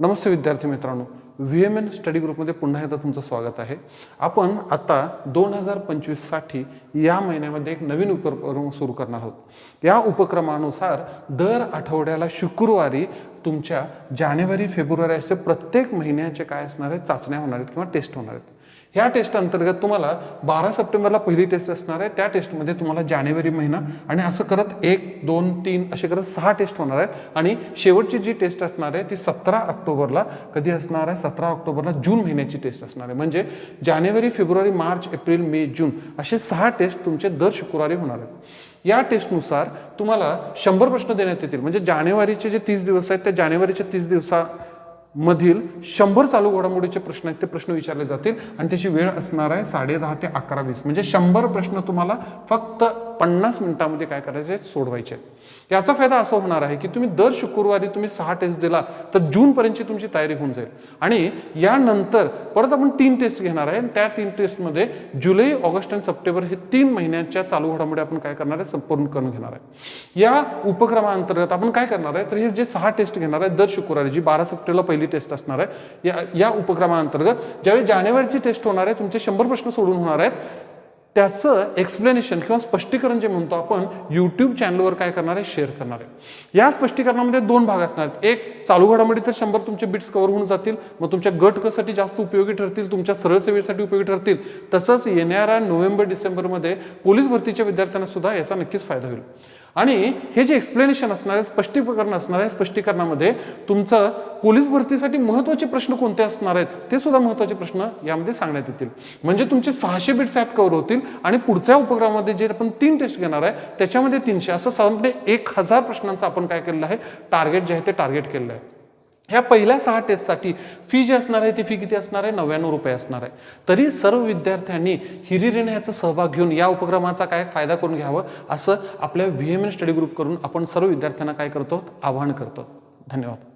नमस्ते विद्यार्थी मित्रांनो. V M N study ग्रुपमध्ये पुन्हा एकदा तुमचं स्वागत आहे. आपण आता दोन हजार पंचवीससाठी या महिन्यामध्ये एक नवीन उपक्रम सुरू करणार आहोत. या उपक्रमानुसार दर आठवड्याला शुक्रवारी तुमच्या जानेवारी फेब्रुवारी असे प्रत्येक महिन्याचे काय असणार आहेत चाचण्या होणार आहेत किंवा टेस्ट होणार आहेत. ह्या टेस्ट अंतर्गत तुम्हाला बारा सप्टेंबरला पहिली टेस्ट असणार आहे. त्या टेस्टमध्ये तुम्हाला जानेवारी महिना आणि असं करत एक दोन तीन असे करत सहा टेस्ट होणार आहेत. आणि शेवटची जी टेस्ट असणार आहे ती सतरा ऑक्टोबरला कधी असणार आहे? सतरा ऑक्टोबरला जून महिन्याची टेस्ट असणार आहे. म्हणजे जानेवारी फेब्रुवारी मार्च एप्रिल मे जून असे सहा टेस्ट तुमचे दर शुक्रवारी होणार आहेत. या टेस्टनुसार तुम्हाला शंभर प्रश्न देण्यात येतील. म्हणजे जानेवारीचे जे तीस दिवस आहेत त्या जानेवारीच्या तीस दिवसा मधील शंभर चालू घडामोडीचे प्रश्न आहेत ते प्रश्न विचारले जातील. आणि त्याची वेळ असणार आहे साडे दहा ते अकरा वीस. म्हणजे शंभर प्रश्न तुम्हाला फक्त पन्नास मिनिटामध्ये काय करायचे? सोडवायचे. याचा फायदा असा होणार आहे की तुम्ही दर शुक्रवारी तुम्ही सहा टेस्ट दिला तर जूनपर्यंतची तुमची तयारी होऊन जाईल. आणि यानंतर परत आपण तीन टेस्ट घेणार आहे. त्या तीन टेस्टमध्ये जुलै ऑगस्ट आणि सप्टेंबर हे तीन महिन्याच्या चालू घडामोडी आपण काय करणार आहे? संपूर्ण करून घेणार आहे. या उपक्रमाअंतर्गत आपण काय करणार आहे? तर हे जे सहा टेस्ट घेणार आहे दर शुक्रवारी जी बारा सप्टेंबरला पहिली टेस्ट असणार आहे या या उपक्रमाअंतर्गत ज्यावेळी जानेवारीची टेस्ट होणार आहे तुमचे शंभर प्रश्न सोडून होणार आहेत त्याचं एक्सप्लेनेशन किंवा स्पष्टीकरण जे म्हणतो आपण यूट्यूब चॅनलवर काय करणार आहे? शेअर करणार आहे. या स्पष्टीकरणामध्ये दोन भाग असणार आहेत. एक चालू घडामोडी तर शंभर तुमचे बिट्स कव्हर होऊन जातील. मग तुमच्या गट कसाठी जास्त उपयोगी ठरतील? तुमच्या सरळ सेवेसाठी उपयोगी ठरतील? तसंच येणाऱ्या नोव्हेंबर डिसेंबरमध्ये पोलीस भरतीच्या विद्यार्थ्यांना सुद्धा याचा नक्कीच फायदा होईल. आणि हे जे एक्सप्लेनेशन असणार आहे स्पष्टीकरण असणार आहे स्पष्टीकरणामध्ये तुमचं पोलीस भरतीसाठी महत्त्वाचे प्रश्न कोणते असणार आहेत ते सुद्धा महत्त्वाचे प्रश्न यामध्ये सांगण्यात येतील. म्हणजे तुमचे सहाशे बिट्स यात कव्हर होतील आणि पुढच्या उपक्रमामध्ये जे आपण तीन टेस्ट घेणार आहे त्याच्यामध्ये तीनशे असं साधारणपणे एक हजार प्रश्नांचं आपण काय केलेलं आहे टार्गेट जे आहे ते टार्गेट केलेलं आहे. ह्या पहिल्या सहा टेस्टसाठी फी जी असणार आहे ती फी किती असणार आहे? नव्याण्णव रुपये असणार आहे. तरी सर्व विद्यार्थ्यांनी हिरिरीने ह्याचा सहभाग घेऊन या उपक्रमाचा काय फायदा करून घ्यावं असं आपल्या V M N study group करून आपण सर्व विद्यार्थ्यांना काय करतो आवाहन करतो धन्यवाद.